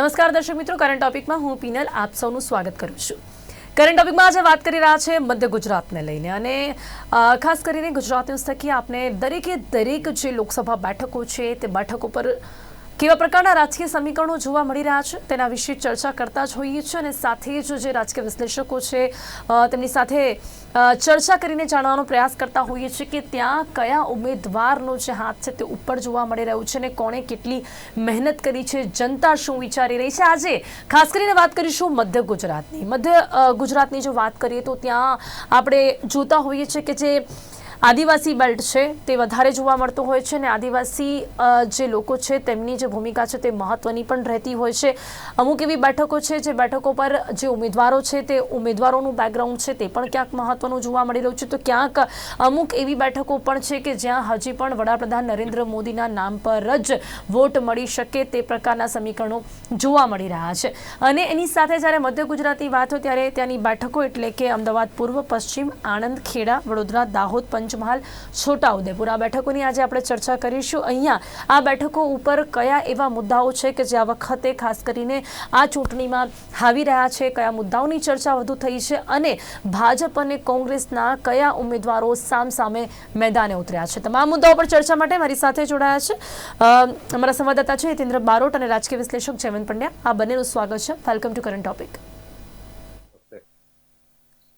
નમસ્કાર દર્શક મિત્રો કરંટ ટોપિકમાં હું પીનલ આપ સૌનું સ્વાગત કરું છું. કરંટ ટોપિકમાં આજે વાત કરી રહ્યા છે મધ્ય ગુજરાતને લઈને અને ખાસ કરીને ગુજરાત ન્યૂઝ થકી આપને દરેકે દરેક જે લોકસભા બેઠકો છે તે બેઠકો પર કેવા પ્રકારના રાજકીય સમીકરણો જોવા મળી રહ્યા છે તેના વિશે ચર્ચા કરતા જ હોઈએ છીએ અને સાથે જ જે રાજકીય વિશ્લેષકો છે તેમની સાથે ચર્ચા કરીને જાણવાનો પ્રયાસ કરતા હોઈએ છીએ કે ત્યાં કયા ઉમેદવારનો જે હાથ છે તે ઉપર જોવા મળી રહ્યું છે અને કોણે કેટલી મહેનત કરી છે, જનતા શું વિચારી રહી છે? આજે ખાસ કરીને વાત કરીશું મધ્ય ગુજરાતની. મધ્ય ગુજરાતની જો વાત કરીએ તો ત્યાં આપણે જોતા હોઈએ છીએ કે જે આદિવાસી બેલ્ટ છે તે વધારે જોવા મળતો હોય છે અને આદિવાસી જે લોકો છે તેમની જે ભૂમિકા છે તે મહત્વની પણ રહેતી હોય છે. અમુક એવી બેઠકો છે જે બેઠકો પર જે ઉમેદવારો છે તે ઉમેદવારોનું બેકગ્રાઉન્ડ છે તે પણ ક્યાંક મહત્વનું જોવા મળી રહ્યું છે. તો ક્યાંક અમુક એવી બેઠકો પણ છે કે જ્યાં હજી પણ વડાપ્રધાન નરેન્દ્ર મોદીના નામ પર જ વોટ મળી શકે તે પ્રકારના સમીકરણો જોવા મળી રહ્યા છે. અને એની સાથે જ્યારે મધ્ય ગુજરાતની વાત હોય ત્યારે ત્યાંની બેઠકો એટલે કે અમદાવાદ પૂર્વ, પશ્ચિમ, આણંદ, ખેડા, વડોદરા, દાહોદ પંચમહાલ, છોટાઉદેપુર. આ બેઠકોની આજે આપણે ચર્ચા કરીશું. અહીંયા આ બેઠકો ઉપર કયા એવા મુદ્દાઓ છે કે જે આ વખતે ખાસ કરીને આ ચૂંટણીમાં હાવી રહ્યા છે, કયા મુદ્દાઓની ચર્ચા વધુ થઈ છે અને ભાજપ અને કોંગ્રેસના કયા ઉમેદવારો સામસામે મેદાને ઉતર્યા છે. તમામ મુદ્દાઓ પર ચર્ચા માટે મારી સાથે જોડાયા છે. અમારા સંવાદદાતા છે હિતેન્દ્ર બારોટ અને રાજકીય વિશ્લેષક જયવંત પંડ્યા. આ બંનેનું સ્વાગત છે. વેલકમ ટુ કરંટ ટોપિક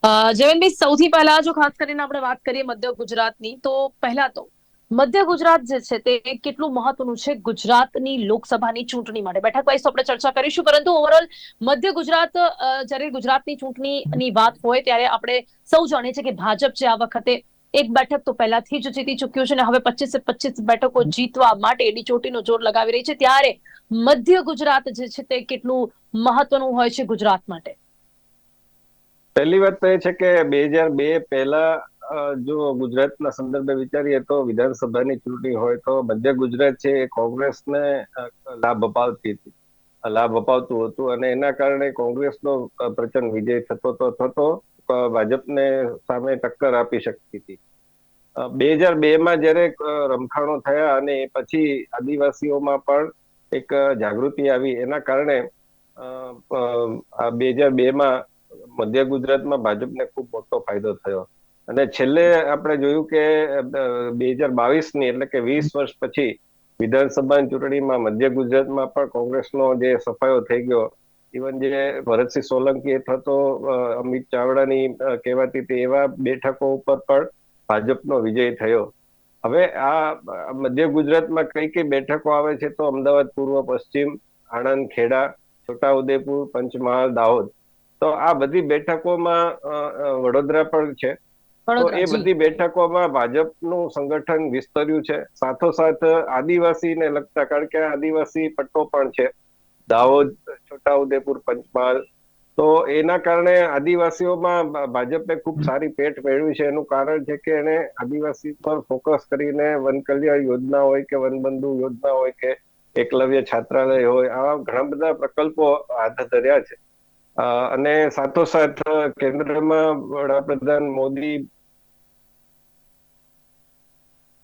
જયવંતભાઈ સૌથી પહેલા જો ખાસ કરીને આપણે વાત કરીએ મધ્ય ગુજરાતની, તો પહેલા તો મધ્ય ગુજરાત જે છે તે કેટલું મહત્વનું છે ગુજરાતની લોકસભાની ચૂંટણી માટે? બેઠક વાઇઝ આપણે ચર્ચા કરીશું, પરંતુ ઓવરઓલ મધ્ય ગુજરાત જ્યારે ગુજરાતની ચૂંટણીની વાત હોય ત્યારે આપણે સૌ જાણીએ છીએ કે ભાજપ છે આ વખતે એક બેઠક તો પહેલાથી જ જીતી ચૂક્યું છે અને હવે પચીસે પચીસ બેઠકો જીતવા માટે એડી ચોટીનો જોર લગાવી રહી છે. ત્યારે મધ્ય ગુજરાત જે છે તે કેટલું મહત્વનું હોય છે ગુજરાત માટે? પહેલી વાત તો એ છે કે બે હજાર બે પહેલા જો ગુજરાતના સંદર્ભે વિચારીએ તો વિધાનસભાની ચૂંટણી હોય તો મધ્ય ગુજરાત છે એ કોંગ્રેસને લાભ અપાવતી હતી. લાભ અપાવતું હતું અને એના કારણે કોંગ્રેસનો પ્રચંડ વિજય થતો તો થતો ભાજપને સામે ટક્કર આપી શકતી હતી. બે હજાર બે માં જયારે રમખાણો થયા અને પછી આદિવાસીઓમાં પણ એક જાગૃતિ આવી એના કારણે બે હજાર બે માં મધ્ય ગુજરાતમાં ભાજપને ખૂબ મોટો ફાયદો થયો. અને છેલ્લે આપણે જોયું કે બે હજાર બાવીસની એટલે કે વીસ વર્ષ પછી વિધાનસભાની ચૂંટણીમાં મધ્ય ગુજરાતમાં પણ કોંગ્રેસનો જે સફાયો થઈ ગયો, ઇવન જે ભરતસિંહ સોલંકી થતો તો અમિત ચાવડાની કહેવાતી હતી એવા બેઠકો ઉપર પણ ભાજપનો વિજય થયો. હવે આ મધ્ય ગુજરાતમાં કઈ કઈ બેઠકો આવે છે તો અમદાવાદ, પૂર્વ પશ્ચિમ, આણંદ, ખેડા, છોટાઉદેપુર, પંચમહાલ, દાહોદ. તો આ બધી બેઠકોમાં વડોદરા પણ છે. તો એ. બધી બેઠકોમાં ભાજપનું સંગઠન વિસ્તર્યું છે. સાથોસાથ આદિવાસીને લગતા કારણ કે આદિવાસી પટ્ટો પણ છે. દાહોદ છોટાઉદેપુર પંચમહાલ. તો એના કારણે આદિવાસીઓમાં ભાજપે ખૂબ સારી પેટ મેળવી છે. એનું કારણ છે કે એને આદિવાસી પર ફોકસ કરીને વન કલ્યાણ યોજના હોય કે વનબંધુ યોજના હોય કે એકલવ્ય છાત્રાલય હોય આવા ઘણા બધા પ્રકલ્પો હાથ ધર્યા છે. અને સાથોસાથ કેન્દ્રમાં વડાપ્રધાન મોદી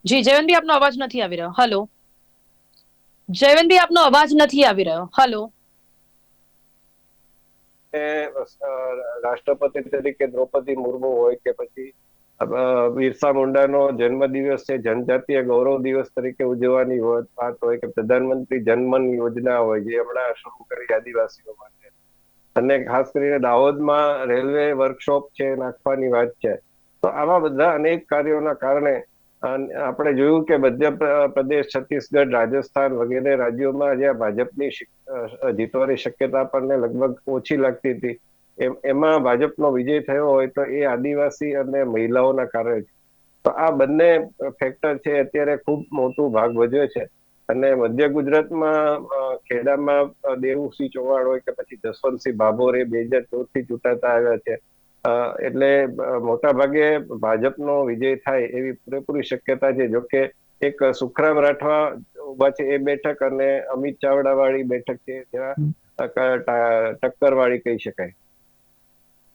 જી જયવંતભાઈ આપનો અવાજ નથી આવી રહ્યો. હલો. જયવંતભાઈ આપનો અવાજ નથી આવી રહ્યો. હલો. રાષ્ટ્રપતિ તરીકે દ્રૌપદી મુર્મુ હોય કે પછી બિરસા મુંડાનો જન્મદિવસ છે જનજાતીય ગૌરવ દિવસ તરીકે ઉજવવાની વાત હોય કે પ્રધાનમંત્રી જનમન યોજના હોય જે હમણાં શરૂ કરી આદિવાસીઓ માટે. અને ખાસ કરીને દાહોદમાં રેલવે વર્કશોપ છે, નાખવાની વાત છે. તો આવા બધા અનેક કાર્યોના કારણે આપણે જોયું કે મધ્ય પ્રદેશ, છત્તીસગઢ, રાજસ્થાન વગેરે રાજ્યોમાં જ્યાં ભાજપની જીતવાની શક્યતા આપણને લગભગ ઓછી લાગતી હતી. એમ, એમાં ભાજપનો વિજય થયો હોય તો એ આદિવાસી અને મહિલાઓના કારણે તો આ બંને ફેક્ટર છે, અત્યારે ખૂબ મોટું ભાગ ભજવે છે. અને મધ્ય ગુજરાતમાં ખેડામાં દેવુસિંહ ચૌહાણ હોય કે પછી જસવંતસિંહ ભાભોરે બે હજાર ચૌદથી ચૂંટાતા આવ્યા છે. એટલે મોટા ભાગે ભાજપનો વિજય થાય એવી પૂરેપૂરી શક્યતા છે. જોકે એક સુખરામ રાઠવા ઊભા છે એ બેઠક અને અમિત ચાવડા વાળી બેઠક છે જ્યાં ટક્કર વાળી કહી શકાય.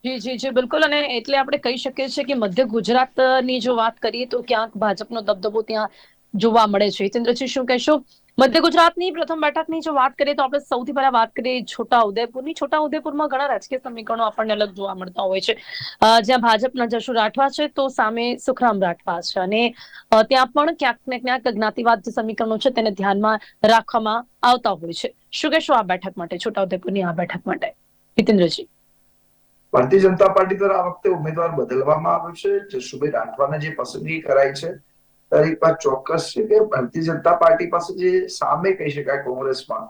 જી જી જી બિલકુલ. અને એટલે આપણે કહી શકીએ છીએ કે મધ્ય ગુજરાતની જો વાત કરીએ તો ક્યાંક ભાજપનો દબદબો ત્યાં જોવા મળે છે. હિતેન્દ્રજી, શું કહેશો? મધ્ય ગુજરાતની પ્રથમ બેઠકની જો વાત કરીએ તો આપણે સૌથી પહેલા વાત કરીએ છોટા ઉદેપુરની છોટા ઉદેપુરમાં ઘણા રાજકીય સમીકરણો આપણને અલગ જોવા મળતા હોય છે. જ્યાં ભાજપના જશુ રાઠવા છે, તો સામે સુખરામ રાઠવા છે. અને ત્યાં પણ ક્યાંક ને ક્યાંક જ્ઞાતિવાદ જે સમીકરણો છે તેને ધ્યાનમાં રાખવામાં આવતા હોય છે. શું કહેશો આ બેઠક માટે છોટા ઉદેપુરની આ બેઠક માટે? હિતેન્દ્રજી. ભારતીય જનતા પાર્ટી દ્વારા આ વખતે ઉમેદવાર બદલવામાં આવ્યો છે. જશુભાઈ રાઠવાને જે પસંદગી કરાઈ છે તારી ચોક્કસ છે કે ભારતીય જનતા પાર્ટી પાસે જે સામે કહી શકાય કોંગ્રેસમાં,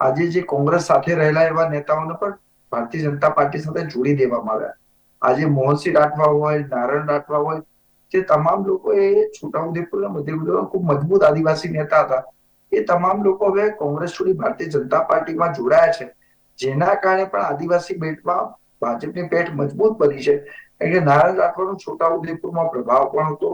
આજે જે કોંગ્રેસ સાથે રહેલા એવા નેતાઓને પણ ભારતીય જનતા પાર્ટી સાથે જોડી દેવામાં આવ્યા. આજે મોહનસિંહ રાઠવા હોય, નારાયણ રાઠવા હોય, જે તમામ લોકો એ છોટાઉદેપુર મધ્યપ્રદેશમાં મધ્ય ખૂબ મજબૂત આદિવાસી નેતા હતા, એ તમામ લોકો હવે કોંગ્રેસ છોડી ભારતીય જનતા પાર્ટીમાં જોડાયા છે. જેના કારણે પણ આદિવાસી બેટમાં ભાજપની પેટ મજબૂત બની છે. કે નારાયણ રાઠવાનો છોટાઉદેપુરમાં પ્રભાવ પણ હતો.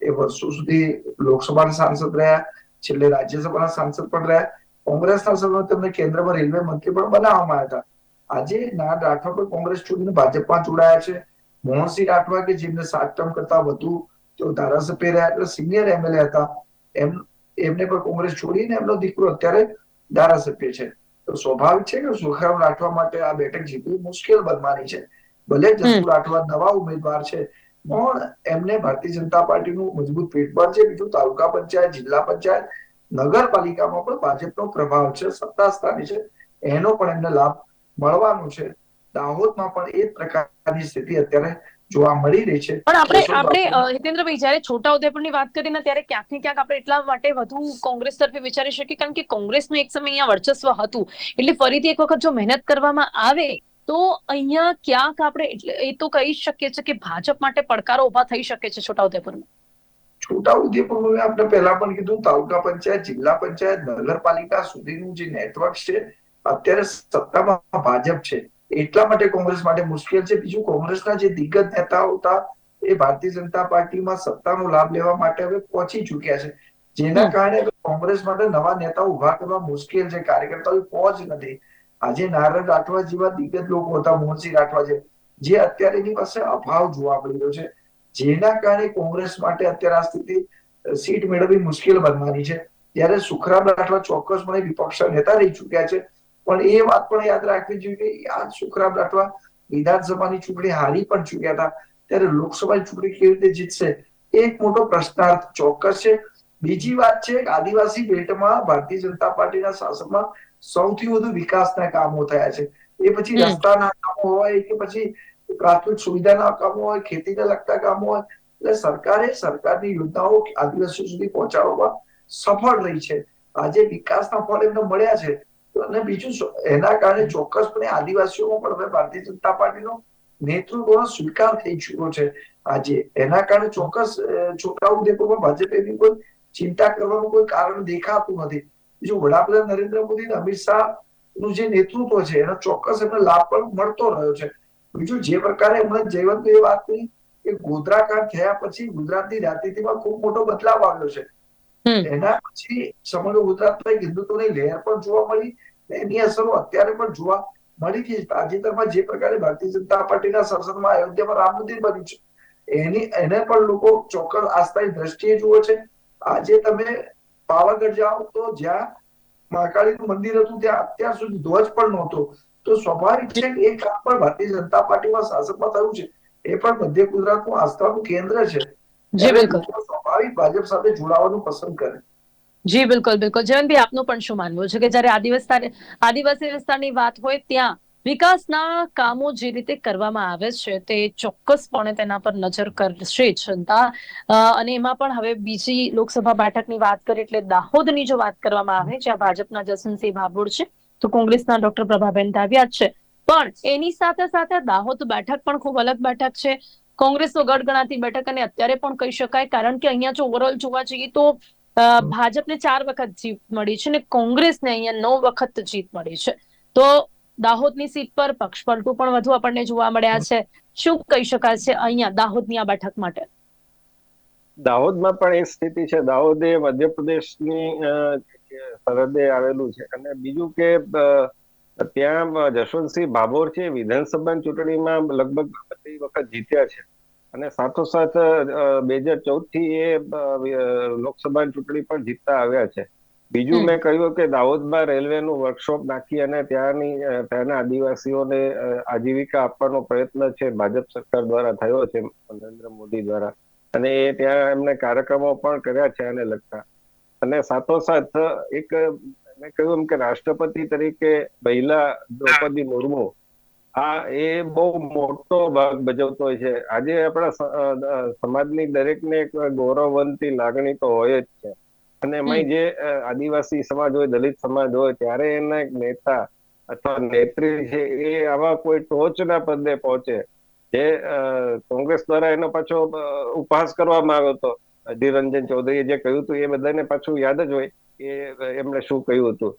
એ વર્ષો સુધી લોકસભાના સાંસદ રહ્યા, છેલ્લે રાજ્યસભાના સાંસદ પણ રહ્યા. કોંગ્રેસના સમયમાં તેમને કેન્દ્રમાં રેલવે મંત્રી પણ બનાવવામાં આવ્યા હતા. આજે ના રાઠવા પણ કોંગ્રેસ છોડીને ભાજપમાં જોડાયા છે. મોહનસિંહ રાઠવા કે જેમને સાત ટર્મ કરતા વધુ તેઓ ધારાસભ્ય રહ્યા એટલે સિનિયર એમએલએ હતા. એમ, એમને પણ કોંગ્રેસ છોડીને એમનો દીકરો અત્યારે ધારાસભ્ય છે. તો સ્વાભાવિક છે કે સુખરામ રાઠવા માટે આ બેઠક જીતવી મુશ્કેલ બનવાની છે. ભલે જસુ રાઠવા નવા ઉમેદવાર છે પણ એમને ભારતીય જનતા પાર્ટીનું મજબૂત પેટબળ છે બીજું તાલુકા પંચાયત જિલ્લા પંચાયત નગરપાલિકામાં પણ ભાજપનો પ્રભાવ છે સત્તા સ્થાને છે એનો પણ એમને લાભ મળવાનો છે. દાહોદમાં પણ એ પ્રકારની સ્થિતિ અત્યારે જોવા મળી રહી છે. પણ આપણે આપણે હિતેન્દ્રભાઈ જ્યારે છોટા ઉદેપુરની વાત કરીને ત્યારે ક્યાંક ને ક્યાંક આપણે એટલા માટે વધુ કોંગ્રેસ તરફે વિચારી શકીએ કારણ કે કોંગ્રેસનું એક સમય અહીંયા વર્ચસ્વ હતું. એટલે ફરીથી એક વખત જો મહેનત કરવામાં આવે તો અહીંયા ક્યાંક આપણે એટલે એ તો કહી શકીએ છીએ કે ભાજપ માટે પડકારો ઊભા થઈ શકે છે છોટા ઉદેપુરમાં છોટાઉદેપુરમાં મેં આપણે પહેલા પણ કીધું તાલુકા પંચાયત જિલ્લા પંચાયત નગરપાલિકા સુધીનું જે નેટવર્ક છે અત્યારે સત્તામાં ભાજપ છે. એટલા માટે કોંગ્રેસ માટે મુશ્કેલ છે. બીજું કોંગ્રેસના જે દિગ્ગજ નેતાઓ હતા એ ભારતીય જનતા પાર્ટીમાં સત્તાનો લાભ લેવા માટે હવે પહોંચી ચુક્યા છે. જેના કારણે કોંગ્રેસ માટે નવા નેતાઓ ઊભા કરવા મુશ્કેલ છે. કાર્યકર્તાઓ પહોંચ નથી. આજે નારદ રાઠવા જેવા દિગ્ગજ લોકો હતા, મોહનસિંહ રાઠવા છે જે અત્યારે એની પાસે અભાવ જોવા મળી રહ્યો છે. જેના કારણે કોંગ્રેસ માટે અત્યારે આ સ્થિતિ સીટ મેળવવી મુશ્કેલ બનવાની છે. ત્યારે સુખરામ રાઠવા ચોક્કસપણે વિપક્ષના નેતા રહી ચુક્યા છે. પણ એ વાત પણ યાદ રાખવી જોઈએ કે આ સુખરામ રાઠવા વિધાનસભાની ચૂંટણી હારી પણ ચૂક્યા હતા. ત્યારે લોકસભાની ચૂંટણી કેવી રીતે જીતશે? એક મોટો પ્રશ્નાર્થ ચોક્કસ છે. બીજી વાત છે આદિવાસી બેલ્ટમાં ભારતીય જનતા પાર્ટીના શાસનમાં સૌથી વધુ વિકાસના કામો થયા છે. એ પછી રસ્તાના કામો હોય કે પછી પ્રાથમિક સુવિધાના કામો હોય ખેતીને લગતા કામો હોય એટલે સરકારે સરકારની યોજનાઓ આદિવાસીઓ સુધી પહોંચાડવામાં સફળ રહી છે. આજે વિકાસના ફળ એમને મળ્યા છે. અને બીજું એના કારણે ચોક્કસપણે આદિવાસીઓમાં પણ હવે ભારતીય જનતા પાર્ટીનો નેતૃત્વનો સ્વીકાર થઈ ચુક્યો છે. આજે એના કારણે ચોક્કસ છોટા ઉદેપુરમાં ભાજપે એની કોઈ ચિંતા કરવાનું કોઈ કારણ દેખાતું નથી. બીજું વડાપ્રધાન નરેન્દ્ર મોદી અને અમિત શાહનું જે નેતૃત્વ છે એનો ચોક્કસ એમને લાભ પણ મળતો રહ્યો છે. બીજું જે પ્રકારે હમણાં જયવંત એ વાત કરી કે ગોધરાકાંડ થયા પછી ગુજરાતની રાજનીતિમાં ખૂબ મોટો બદલાવ આવ્યો છે. એના પછી સમગ્ર ગુજરાતમાં એક હિન્દુત્વની લહેર પણ જોવા મળી એની અસરો અત્યારે પણ જોવા મળી છે. તાજેતરમાં જે પ્રકારે ભારતીય જનતા પાર્ટીના સંસદમાં અયોધ્યામાં રામ મંદિર બન્યું છે. એની એને પણ લોકો ચોક્કસ આસ્થાની દ્રષ્ટિએ જુએ છે. આજે તમે પાવાગઢ જાઓ તો જ્યાં મહાકાળીનું મંદિર હતું ત્યાં અત્યાર સુધી ધ્વજ પણ નહોતો. તો સ્વાભાવિક છે કે એ કામ પણ ભારતીય જનતા પાર્ટીમાં શાસકમાં થયું છે. એ પણ મધ્ય ગુજરાતનું આસ્થાનું કેન્દ્ર છે. જી બિલકુલ. સ્વાભાવિક ભાજપ સાથે જોડાવાનું પસંદ કરે. જી બિલકુલ બિલકુલ. જયંતભાઈ આપનું પણ શું માનવું છે કે જ્યારે આદિવાસી આદિવાસી વિસ્તારની વાત હોય ત્યાં વિકાસના કામો જે રીતે કરવામાં આવે છે તે ચોક્કસપણે તેના પર નજર કરશે જનતા. અને એમાં પણ હવે બીજી લોકસભા બેઠકની વાત કરીએ એટલે દાહોદની જો વાત કરવામાં આવે, જ્યાં ભાજપના જસનસિંહ ભાભોડ છે, તો કોંગ્રેસના ડોક્ટર પ્રભાબેન દાવ્યા છે. પણ એની સાથે સાથે દાહોદ બેઠક પણ ખૂબ અલગ બેઠક છે. કોંગ્રેસનો ગઢ ગણાતી બેઠક અને અત્યારે પણ કહી શકાય, કારણ કે અહીંયા જો ઓવરઓલ જોવા જઈએ તો ભાજપને ચાર વખત જીત મળી છે અને કોંગ્રેસને અહીંયા નવ વખત જીત મળી છે. તો દાહોદની સીટ પર પક્ષ પલટું પણ વધુ આપણને જોવા મળ્યા છે. શું કહી શકાય છે અહીંયા દાહોદની આ બેઠક માટે? દાહોદમાં પણ એ સ્થિતિ છે. દાહોદ એ મધ્યપ્રદેશની સરહદે આવેલું છે અને બીજું કે ત્યાં જશવંતસિંહ ભાભોર છે વિધાનસભાની ચૂંટણીમાં લગભગ બધી વખત જીત્યા છે. અને સાથોસાથ બે હજાર ચૌદથી એ લોકસભાની ચૂંટણી પણ જીતતા આવ્યા છે. બીજું મેં કહ્યું કે દાહોદમાં રેલવેનું વર્કશોપ નાખી અને ત્યાંની ત્યાંના આદિવાસીઓને આજીવિકા આપવાનો પ્રયત્ન છે ભાજપ સરકાર દ્વારા થયો છે નરેન્દ્ર મોદી દ્વારા. અને એ ત્યાં એમને કાર્યક્રમો પણ કર્યા છે આને લગતા. અને સાથોસાથ એક મેં કહ્યું એમ કે રાષ્ટ્રપતિ તરીકે મહિલા દ્રૌપદી મુર્મુ આ એ બહુ મોટો ભાગ ભજવતો હોય છે. આજે આપણા સમાજની દરેકને એક ગૌરવવંતી લાગણી તો હોય જ છે. અને એમાંય જે આદિવાસી સમાજ હોય દલિત સમાજ હોય ત્યારે એના નેતા અથવા નેત્રી છે એ આવા કોઈ ટોચના પદે પહોંચે. જે કોંગ્રેસ દ્વારા એનો પાછો ઉપહાસ કરવામાં આવ્યો હતો. અધીર રંજન ચૌધરીએ જે કહ્યું હતું એ બધાને પાછું યાદ જ હોય કે એમણે શું કહ્યું હતું.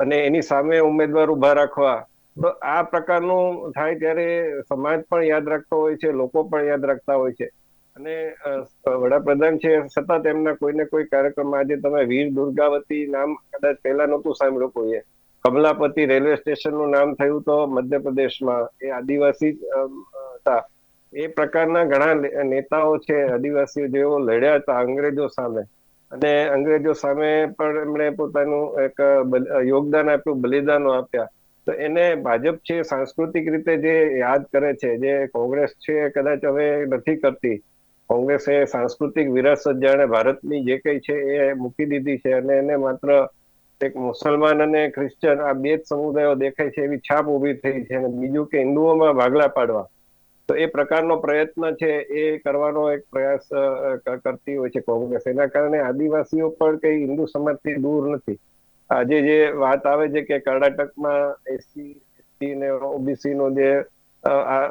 અને એની સામે ઉમેદવાર ઊભા રાખવા. તો આ પ્રકારનું થાય ત્યારે સમાજ પણ યાદ રાખતો હોય છે લોકો પણ યાદ રાખતા હોય છે. અને વડાપ્રધાન છે, સતત એમના કોઈને કોઈ કાર્યક્રમ આજે તમે વીર દુર્ગાવતી નામ કદાચ પહેલા નહોતું સાંભળ્યું કોઈએ. કમલાપતિ રેલવે સ્ટેશનનું નામ થયું તો મધ્યપ્રદેશમાં, એ આદિવાસી હતા. એ પ્રકારના ઘણા નેતાઓ છે, આદિવાસીઓ જેઓ લડ્યા હતા અંગ્રેજો સામે. અને અંગ્રેજો સામે પણ એમણે પોતાનું એક યોગદાન આપ્યું, બલિદાનો આપ્યા. તો એને ભાજપ છે, સાંસ્કૃતિક રીતે જે યાદ કરે છે, જે કોંગ્રેસ છે, કદાચ હવે નથી કરતી. કોંગ્રેસે સાંસ્કૃતિક વિરાસત જાણે ભારતની જે કઈ છે એ મૂકી દીધી છે અને એને માત્ર એક મુસલમાન અને ક્રિશ્ચન આ બે જ સમુદાયો દેખાય છે એવી છાપ ઊભી થઈ છે અને બીજું કે હિન્દુઓમાં ભાગલા પાડવા. તો એ પ્રકારનો પ્રયત્ન છે એ કરવાનો એક પ્રયાસ કરતી હોય છે કોંગ્રેસ. એના કારણે આદિવાસીઓ પણ કઈ હિન્દુ સમાજથી દૂર નથી. આજે જે વાત આવે છે કે કર્ણાટકમાં એસસી એસટી ને ઓબીસી નો જે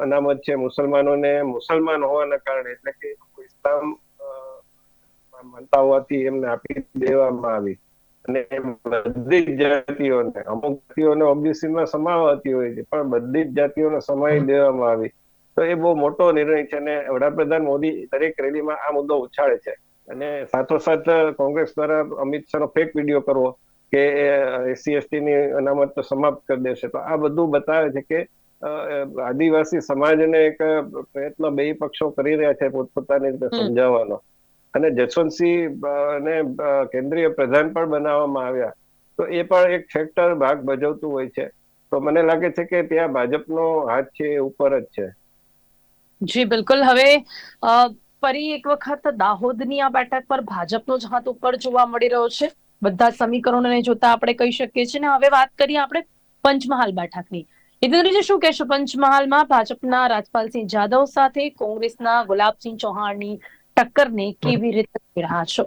અનામત છે મુસલમાનોને, મુસલમાન હોવાના કારણે, એટલે કે ઇસ્લામ માનતા હોવાથી એમને આપી દેવામાં આવી. અને બધી જાતિઓને, અમુક જાતિઓને ઓબીસીમાં સમાવતી હોય છે, પણ બધી જ જાતિઓને સમાવી દેવામાં આવી. તો એ બહુ મોટો નિર્ણય છે અને વડાપ્રધાન મોદી દરેક રેલીમાં આ મુદ્દો ઉછાળે છે. અને સાથોસાથ કોંગ્રેસ દ્વારા અમિત શાહનો ફેક વીડિયો કરવો કે એસસી એસટી ની અનામત સમાપ્ત કરી દેશે. તો આ બધું બતાવે છે કે આદિવાસી સમાજને એક પ્રયત્ન બે પક્ષો કરી રહ્યા છે પોતપોતાની રીતે સમજાવવાનો. અને જસવંતસિંહ ને કેન્દ્રીય પ્રધાન પણ બનાવવામાં આવ્યા. તો એ પણ એક ફેક્ટર ભાગ ભજવતું હોય છે. તો મને લાગે છે કે ત્યાં ભાજપનો હાથ છે એ ઉપર જ છે. જી બિલકુલ. હવે ફરી એક વખત દાહોદની આ બેઠક પર ભાજપનો જ હાથ ઉપર જોવા મળી રહ્યો છે. બધા સમીકરણોને જોતા આપણે કહી શકીએ છીએ. ને હવે વાત કરીએ આપણે પંચમહાલ બેઠકની. ઇન્દ્રજી શું પંચમહાલમાં ભાજપના રાજપાલસિંહ જાદવ સાથે કોંગ્રેસના ગુલાબસિંહ ચૌહાણની ટક્કરને કેવી રીતે રહ્યા છો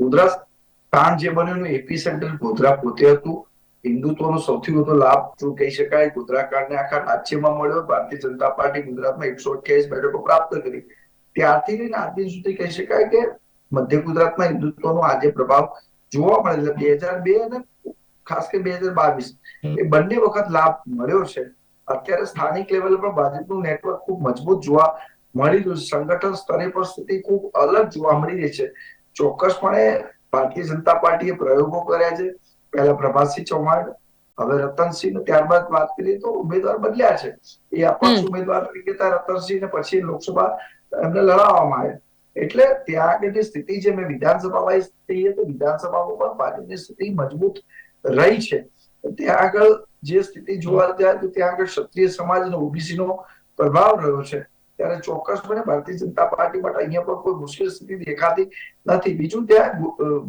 ગોધરા સ્થાન જે બન્યું એપી સેન્ટર ગોધરા પોતે હતું. હિન્દુત્વનો સૌથી વધુ લાભ જો કહી શકાય ગોધરા કાંડને આખા રાજ્યમાં મળ્યો. ભારતીય જનતા પાર્ટી ગુજરાતમાં એકસો અઠ્યાવીસ બેઠકો પ્રાપ્ત કરી. ત્યારથી લઈને આજ દિન સુધી કહી શકાય કે મધ્ય ગુજરાતમાં હિન્દુત્વનો આજે પ્રભાવ જોવા મળે. એટલે બે હજાર બે અને ખાસ કરી બે હજાર બાવીસ. એ બંને વખત લાભ મળ્યો છે. અત્યારે સ્થાનિક લેવલ પર ભાજપનું નેટવર્ક ખૂબ મજબૂત જોવા મળી રહ્યું સંગઠન સ્તરે પર સ્થિતિ ખૂબ અલગ જોવા મળી રહી છે. ચોક્કસપણે ભારતીય જનતા પાર્ટીએ પ્રયોગો કર્યા છે. પહેલા પ્રભાતસિંહ ચૌહાણ હવે રતનસિંહ ત્યારબાદ વાત કરીએ તો ઉમેદવાર બદલ્યા છે. એ અપક્ષ ઉમેદવાર તરીકે રતનસિંહ ને પછી લોકસભા એમને લડાવવામાં આવે એટલે ત્યાં આગળની સ્થિતિ જે મેં વિધાનસભા વાઇઝ કહીએ તો વિધાનસભામાં પણ ભાજપની સ્થિતિ મજબૂત રહી છે. ત્યાં આગળ જે સ્થિતિ જોવા જાય તો ત્યાં આગળ ક્ષત્રિય સમાજનો ઓબીસી નો પ્રભાવ રહ્યો છે. ત્યારે ચોક્કસપણે ભારતીય જનતા પાર્ટી માટે અહીંયા પણ કોઈ મુશ્કેલ સ્થિતિ દેખાતી નથી. બીજું ત્યાં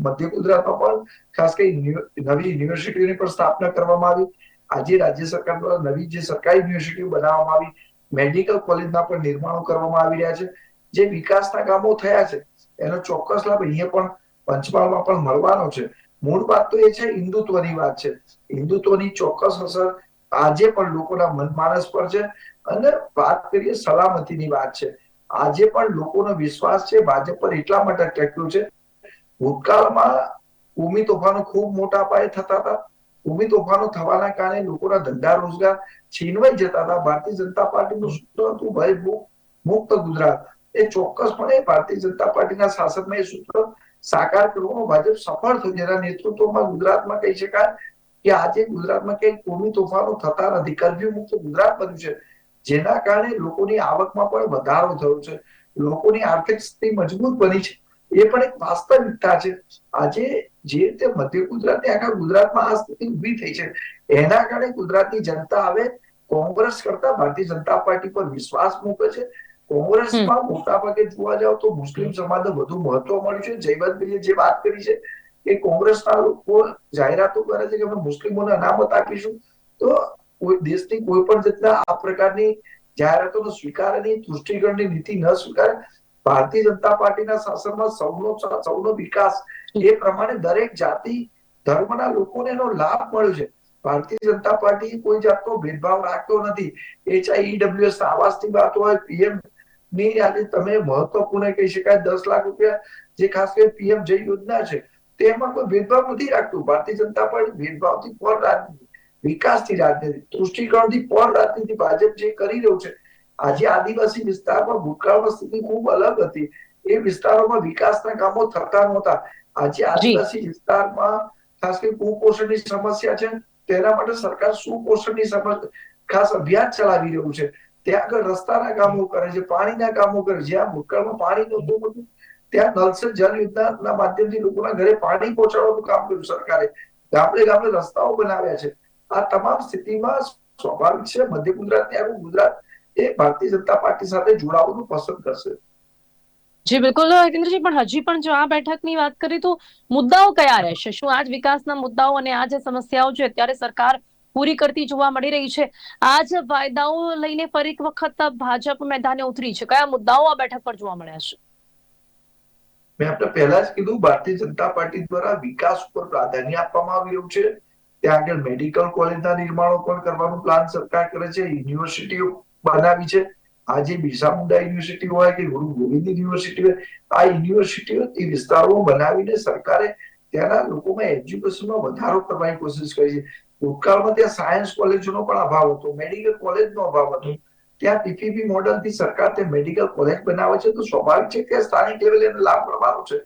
મધ્ય ગુજરાતમાં પણ ખાસ કરી નવી યુનિવર્સિટીઓની પણ સ્થાપના કરવામાં આવી. આજે રાજ્ય સરકાર દ્વારા નવી જે સરકારી યુનિવર્સિટીઓ બનાવવામાં આવી, મેડિકલ કોલેજના પણ નિર્માણો કરવામાં આવી રહ્યા છે. જે વિકાસના કામો થયા છે, એનો ચોક્કસ લાભ અહીંયા પણ પંચમહાલમાં પણ મળવાનો છે. મૂળ વાત તો એ છે, હિન્દુત્વની વાત છે. હિન્દુત્વની ચોક્કસ અસર આજે પણ લોકોના મન માનસ પર છે. અને વાત કરીએ સલામતીની વાત છે. આજે પણ લોકોનો વિશ્વાસ છે, ભાજપ પર એટલા માટે ટક્યું છે. ભૂતકાળમાં ભૂમિ તોફાનો ખૂબ મોટા પાયે થતા હતા. ભૂમિ તોફાનો થવાના કારણે લોકોના ધંધા રોજગાર છીનવાઈ જતા હતા. ભારતીય જનતા પાર્ટીનું સૂત્ર હતું ભય મુક્ત ગુજરાત. એ ચોક્કસપણે ભારતીય જનતા પાર્ટીના શાસનમાં એ સૂત્ર સાકાર કરવામાં ભાજપ સફળ થયું જેના નેતૃત્વમાં ગુજરાતમાં કહી શકાય કે આજે ગુજરાતમાં કઈ કોમી તોફાનો થતા નથી. કરફ્યુ મુક્ત ગુજરાત બન્યું છે. જેના કારણે લોકોની આવકમાં પણ વધારો થયો છે. લોકોની આર્થિક સ્થિતિ મજબૂત બની છે. એ પણ એક વાસ્તવિકતા છે. આજે જે રીતે મધ્ય ગુજરાતની આખા ગુજરાતમાં આ સ્થિતિ ઊભી થઈ છે, એના કારણે ગુજરાતની જનતા હવે કોંગ્રેસ કરતા ભારતીય જનતા પાર્ટી પર વિશ્વાસ મૂકે છે. કોંગ્રેસમાં મોટા ભાગે જોવા જાવ તો મુસ્લિમ સમાજને વધુ મહત્વ મળ્યું છે. જયવંતભાઈએ જે વાત કરી છે કે કોંગ્રેસના લોકો જાહેરાતો કરે છે કે અમે મુસ્લિમોને અનામત આપીશું. તો દેશની કોઈ પણ જાતના આ પ્રકારની જાહેરાતોનો સ્વીકાર નહીં તુષ્ટિકરણની નીતિ ન સ્વીકારે. ભારતીય જનતા પાર્ટીના શાસનમાં સૌનો સૌનો વિકાસ એ પ્રમાણે દરેક જાતિ ધર્મના લોકોને એનો લાભ મળ્યો છે. ભારતીય જનતા પાર્ટી કોઈ જાતનો ભેદભાવ રાખતો નથી. એ ચાહે ઈડબ્લ્યુએસ આવાસની વાત હોય પીએમ ની આજે તમે મહત્વપૂર્ણ કહી શકાય દસ લાખ રૂપિયા જે ખાસ કરીને પીએમ જય યોજના છે તેમાં કોઈ ભેદભાવ નથી રાખતું. ભારતીય જનતા પાર્ટી ભેદભાવથી પર રાજનીતિ વિકાસથી રાજનીતિ તુષ્ટિકરણથી પર રાજનીતિ ભાજપ જે કરી રહ્યું છે. આજે આદિવાસી વિસ્તારમાં ભૂતકાળમાં સ્થિતિ ખૂબ અલગ હતી. એ વિસ્તારોમાં વિકાસના કામો થતા નહોતા. આજે આદિવાસી વિસ્તારમાં ખાસ કરી કુપોષણની સમસ્યા છે. તેના માટે સરકાર સુપોષણની સમસ્યા ખાસ અભિયાન ચલાવી રહ્યું છે. ત્યાં આગળ રસ્તાના કામો કરે છે, પાણીના કામો કરે છે. જ્યાં ભૂતકાળમાં પાણી નહોતું, બધું ત્યાં નલ જલ યોજનાના માધ્યમથી લોકોના ઘરે પાણી પહોંચાડવાનું કામ કર્યું સરકારે. ગામડે ગામડે રસ્તાઓ બનાવ્યા છે. આ તમામ સ્થિતિમાં સ્વાભાવિક છે, મધ્ય ગુજરાતની આખું ગુજરાત એ ભારતીય જનતા પાર્ટી સાથે જોડાવાનું પસંદ કરશે. જી, બિલકુલ. કેન્દ્રજી પણ હજી પણ જો આ બેઠકની વાત કરીએ તો મુદ્દાઓ કયા રહેશે? શું આજ વિકાસના મુદ્દાઓ અને આ જે સમસ્યાઓ છે, અત્યારે સરકાર પૂરી કરતી જોવા મળી રહી છે. આ જ વાયદાઓ લઈને ફરી એક વખત ભાજપ મેદાને ઉતરી છે. કયા મુદ્દાઓ આ બેઠક પર જોવા મળ્યા છે? મેં આપણે પહેલા જ કીધું, ભારતીય જનતા પાર્ટી દ્વારા વિકાસ ઉપર પ્રાધાન્ય આપવામાં આવી રહ્યું છે. ત્યાં આગળ મેડિકલ કોલેજના નિર્માણો પણ કરવાનો પ્લાન સરકાર કરે છે. યુનિવર્સિટીઓ બનાવી છે. આજે બિરસા મુંડા યુનિવર્સિટી હોય કે ગુરુ ગોવિંદ યુનિવર્સિટી હોય, આ યુનિવર્સિટીઓ એ વિસ્તારો બનાવીને સરકારે ત્યાંના લોકોમાં એજ્યુકેશનમાં વધારો કરવાની કોશિશ કરી છે. ભૂતકાળમાં ત્યાં સાયન્સ કોલેજનો પણ અભાવ હતો મેડિકલ કોલેજનો અભાવ હતો. ત્યાં પીપીપી મોડલથી સરકાર તે મેડિકલ કોલેજ બનાવે છે તો સ્વાભાવિક છે કે સ્થાનિક લેવલે એને લાભ કરવાનો છે.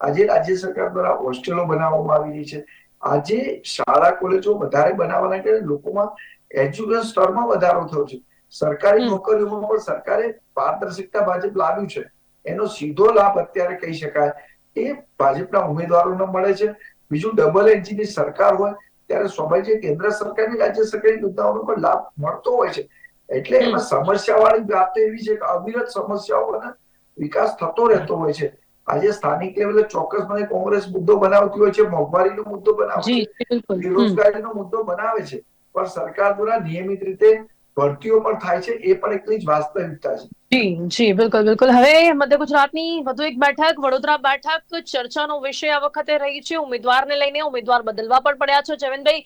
આજે રાજ્ય સરકાર દ્વારા હોસ્ટેલો બનાવવામાં આવી રહી છે. આજે શાળા કોલેજો વધારે બનાવવાના કારણે લોકોમાં એજ્યુકેશન સ્તરમાં વધારો થયો છે. સરકારી નોકરીઓમાં પણ સરકારે પારદર્શકતા ભાજપ લાવ્યું છે. એનો સીધો લાભ અત્યારે કહી શકાય. એ ભાજપના ઉમેદવારોને મળે છે. બીજું ડબલ એન્જિનની સરકાર હોય ત્યારે સ્વાભાવિક કેન્દ્ર સરકારની રાજ્ય સરકારની યોજનાઓનો પણ લાભ મળતો હોય છે. એટલે એમાં સમસ્યા વાળી વાત એવી છે કે અવિરત સમસ્યાઓ અને વિકાસ થતો રહેતો હોય છે. આજે સ્થાનિક લેવલે મને કોંગ્રેસ મુદ્દો બનાવતી હોય છે મોંઘવારીનો મુદ્દો બનાવે છે બેરોજગારીનો મુદ્દો બનાવે છે. પણ સરકાર દ્વારા નિયમિત રીતે ભરતીઓ પણ થાય વધુ એક બેઠક, વડોદરા બેઠક, ચર્ચાનો વિષય આ વખતે રહી છે. ઉમેદવારને લઈને ઉમેદવાર બદલવા પણ પડ્યા છે.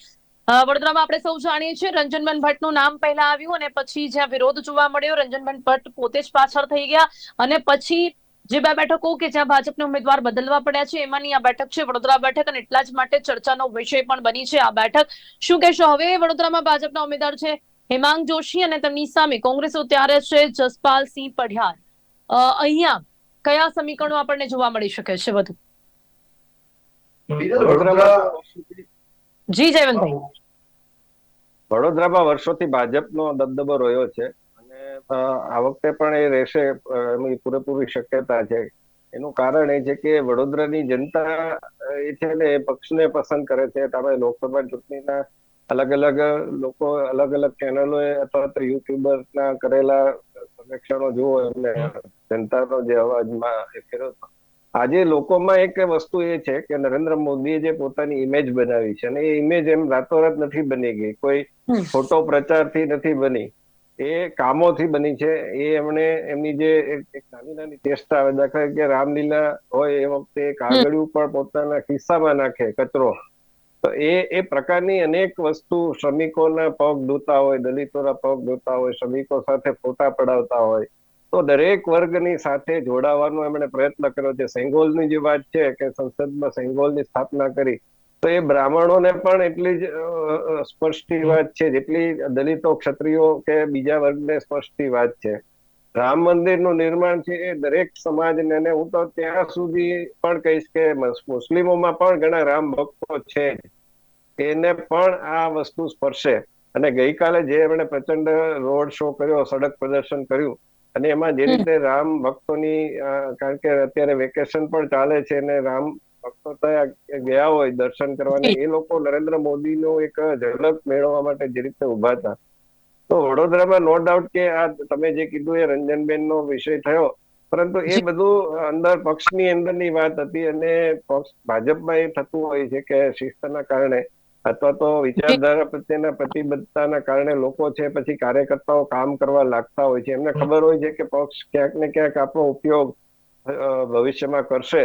વડોદરામાં આપણે સૌ જાણીએ છીએ રંજનબેન ભટ્ટનું નામ પહેલા આવ્યું અને પછી જ્યાં વિરોધ જોવા મળ્યો રંજનબેન ભટ્ટ પોતે જ પાછળ થઈ ગયા અને પછી જે બે બેઠકો કે જ્યાં ભાજપને ઉમેદવાર બદલવા પડ્યા છે, એમાંની આ બેઠક છે, વડોદરા બેઠક અને એટલા જ માટે ચર્ચાનો વિષય પણ બની છે આ બેઠક. શું કહેશો? હવે વડોદરામાં ભાજપના ઉમેદવાર છે. હેમાંગ જોશી અને તેમની સામે કોંગ્રેસ ઉતારે છે જસપાલસિંહ પઢિયાર અહીંયા કયા સમીકરણો આપણને જોવા મળી શકે છે વધુ? જી જયવંતભાઈ. વડોદરામાં વર્ષોથી ભાજપનો દબદબો રહ્યો છે અને આ વખતે પણ એ રહેશે એની પૂરેપૂરી શક્યતા છે. એનું કારણ એ છે કે વડોદરાની જનતા એ છે ને એ પક્ષને પસંદ કરે છે. તમે લોકસભા ચૂંટણીના અલગ અલગ લોકો અલગ અલગ ચેનલોએ અથવા તો યુટ્યુબર્સના કરેલા સર્વેક્ષણો જુઓ એટલે જનતાનો જે અવાજમાં એ ફેરો આજે લોકોમાં એક વસ્તુ એ છે કે નરેન્દ્ર મોદીએ જે પોતાની ઇમેજ બનાવી છે અને એ ઇમેજ એમ રાતોરાત નથી બની ગઈ. કોઈ ખોટો પ્રચારથી નથી બની. એ કામોથી બની છે. એ એમણે એમની જે એક નાની નાની ચેષ્ટા આવે દાખલા કે રામલીલા હોય એ વખતે કાગળિયું પણ પોતાના ખિસ્સામાં નાખે કચરો. તો એ એ પ્રકારની અનેક વસ્તુ શ્રમિકોના પગ ધોતા હોય, દલિતોના પગ ધોતા હોય, શ્રમિકો સાથે ફોટા પડાવતા હોય, તો દરેક વર્ગની સાથે જોડાવાનો એમણે પ્રયત્ન કર્યો છે. સેંગોલની જે વાત છે કે સંસદમાં સેંગોલની સ્થાપના કરી, તો એ બ્રાહ્મણોને પણ એટલી જ સ્પષ્ટી વાત છે. જેટલી દલિતો, ક્ષત્રિયો કે બીજા વર્ગને સ્પષ્ટી વાત છે. રામ મંદિરનું નિર્માણ છે એ દરેક સમાજને ને હું તો ત્યાં સુધી પણ કહીશ કે મુસ્લિમોમાં પણ ઘણા રામ ભક્તો છે. એને પણ આ વસ્તુ સ્પર્શે. અને ગઈકાલે જે એમણે પ્રચંડ રોડ શો કર્યો સડક પ્રદર્શન કર્યું અને એમાં જે રીતે રામ ભક્તોની કારણ કે અત્યારે વેકેશન પણ ચાલે છે અને રામ ભક્તો ત્યાં ગયા હોય દર્શન કરવાને એ લોકો નરેન્દ્ર મોદીનો એક ઝલક મેળવવા માટે જે રીતે ઊભા હતા. તો વડોદરામાં નો ડાઉટ કે આ તમે જે કીધું એ રંજનબેન નો વિષય થયો. પરંતુ એ બધું અંદર પક્ષની અંદરની વાત હતી અને પક્ષ ભાજપમાં એ થતું હોય છે કે શિસ્તના કારણે અથવા તો વિચારધારા પ્રત્યેના પ્રતિબદ્ધતાના કારણે લોકો છે પછી કાર્યકર્તાઓ કામ કરવા લાગતા હોય છે. એમને ખબર હોય છે કે પક્ષ ક્યાંક ને ક્યાંક આપણો ઉપયોગ ભવિષ્યમાં કરશે.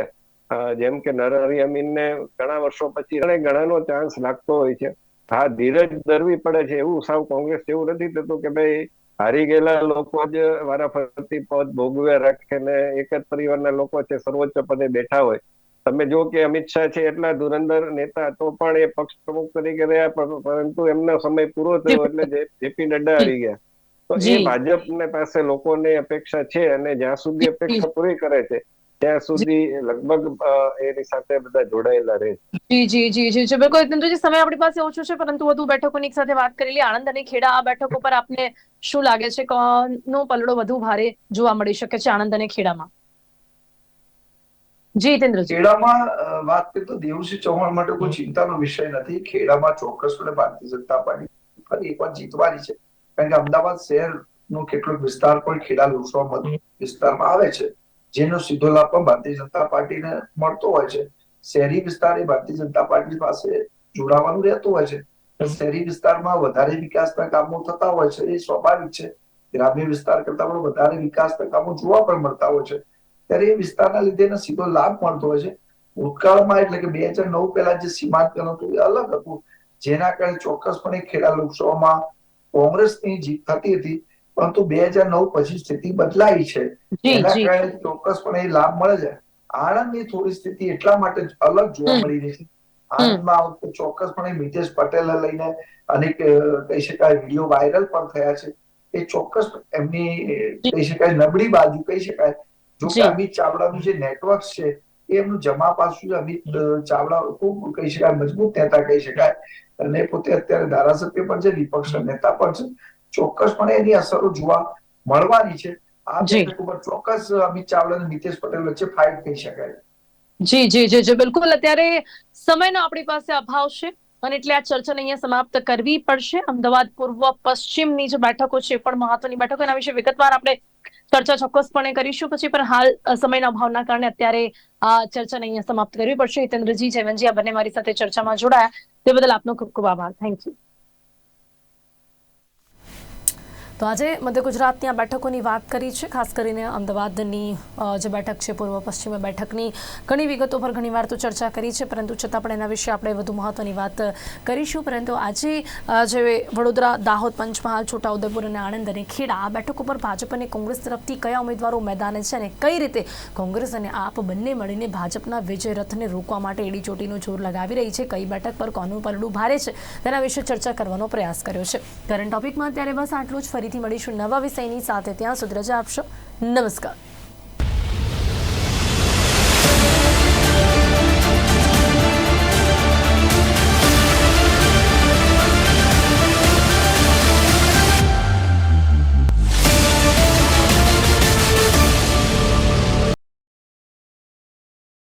જેમ કે નરહરી અમીનને ઘણા વર્ષો પછી ઘણા ઘણાનો ચાન્સ લાગતો હોય છે. હા ધીરજ ધરવી પડે છે એવું સાવ કોંગ્રેસ એવું નથી થતું કે ભાઈ હારી ગયેલા લોકો જ વારાફરતી પદ ભોગવ્યા રાખે ને એક જ પરિવારના લોકો છે સર્વોચ્ચ પદે બેઠા હોય. તમે જો કે અમિત શાહ છે એટલા ધુરંધર નેતા તો પણ એ પક્ષ પ્રમુખ તરીકે રહ્યા પરંતુ એમનો સમય પૂરો થયો એટલે જેપી નડ્ડા હારી ગયા. તો એ ભાજપ ભાજપને પાસે લોકોને અપેક્ષા છે અને જ્યાં સુધી અપેક્ષા પૂરી કરે છે ત્યાં સુધી લગભગ એની સાથે બધા જોડાયેલા રહે જી જી જી જી જી બિલકુલ. જીતેન્દ્રજી સમય આપણી પાસે ઓછો છે પરંતુ વધુ બેઠકોની સાથે વાત કરી લઈએ. આણંદ અને ખેડા આ બેઠકો પર આપને શું લાગે છે? કોનો પલડો વધુ ભારે જોવા મળી શકે છે આણંદ અને ખેડામાં? જી જીતેન્દ્રજી ખેડામાં વાત કરીએ તો દેવસિંહ ચૌહાણ માટે કોઈ ચિંતાનો વિષય નથી. ખેડામાં ચોક્કસપણે ભારતીય જનતા પાર્ટી ફરી એકવાર જીતવાની છે. કારણ કે અમદાવાદ શહેરનો કેટલોક વિસ્તાર પણ ખેડા લોકસભા મત વિસ્તારમાં આવે છે. જેનો સીધો લાભ ભારતીય જનતા પાર્ટીને મળતો હોય છે. શહેરી વિસ્તાર એ ભારતીય જનતા પાર્ટી પાસે જોડાવાનું રહેતું હોય છે. શહેરી વિસ્તારમાં વધારે વિકાસના કામો થતા હોય છે, એ સ્વાભાવિક છે. ગ્રામ્ય વિસ્તાર કરતા પણ વધારે વિકાસના કામો જોવા પણ મળતા હોય છે. ત્યારે એ વિસ્તારના લીધે સીધો લાભ મળતો હોય છે. ભૂતકાળમાં એટલે કે બે હજાર નવ પહેલા જે સીમાંકન હતું એ અલગ હતું. જેના કારણે ચોક્કસપણે ખેડા લોકસભામાં કોંગ્રેસની જીત થતી હતી. પરંતુ બે હજાર નવ પછી સ્થિતિ બદલાઈ છે. એના કારણે ચોક્કસપણે એ લાભ મળે છે. આણંદની થોડી સ્થિતિ એટલા માટે અલગ જોવા મળી રહી છે. આણંદમાં આ વખતે ચોક્કસપણે મિતેશ પટેલ લઈને અનેક કહી શકાય વીડિયો વાયરલ પણ થયા છે. એ ચોક્કસ એમની કહી શકાય નબળી બાજુ કહી શકાય. જો કે. અમિત ચાવડાનું જે નેટવર્ક છે એ એમનું જમા પાછું અમિત ચાવડા ખૂબ કહી શકાય મજબૂત નેતા કહી શકાય. અને પોતે અત્યારે ધારાસભ્ય પણ છે વિપક્ષના નેતા પણ છે. ચોક્કસપણે એની અસરો જોવા મળવાની છે. આ ઉપર ચોક્કસ અમિત ચાવડા અને નીતિશ પટેલ વચ્ચે ફાઇટ થઈ શકાય. જી જી જી જી બિલકુલ. અત્યારે સમયનો આપણી પાસે અભાવ છે અને એટલે આ ચર્ચાને અહીંયા સમાપ્ત કરવી પડશે. અમદાવાદ પૂર્વ પશ્ચિમની જે બેઠકો છે પણ મહત્વની બેઠકો એના વિશે વિગતવાર આપણે ચર્ચા ચોક્કસપણે કરીશું પછી પણ હાલ સમયના અભાવના કારણે અત્યારે આ ચર્ચાને અહીંયા સમાપ્ત કરવી પડશે. હિતેન્દ્રજી જયવનજી આ બંને મારી સાથે ચર્ચામાં જોડાયા. તે બદલ આપનો ખૂબ ખૂબ આભાર. થેન્ક યુ તો આજે મધ્ય ગુજરાતની આ બેઠકોની વાત કરી છે. ખાસ કરીને અમદાવાદની જે બેઠક છે, પૂર્વ પશ્ચિમ બેઠકની ઘણી વિગતો પર ઘણીવાર તો ચર્ચા કરી છે, પરંતુ છતાં પણ એના વિશે આપણે વધુ મહત્વની વાત કરીશું. પરંતુ આજે જે વડોદરા દાહોદ પંચમહાલ, છોટાઉદેપુર અને આણંદ અને ખેડા આ બેઠક ઉપર ભાજપ અને કોંગ્રેસ તરફથી કયા ઉમેદવારો મેદાને છે અને કઈ રીતે કોંગ્રેસ અને આપ બંને મળીને ભાજપના વિજય રથને રોકવા માટે એડી ચોટીનું જોર લગાવી રહી છે, કઈ બેઠક પર કોનું પલડું ભારે છે તેના વિશે ચર્ચા કરવાનો પ્રયાસ કર્યો છે. કરંટ ટોપિકમાં અત્યારે બસ આટલું જ. ફરીથી મળીશું નવા વિષયની સાથે. ત્યાં સુધી રજા આપશો. નમસ્કાર.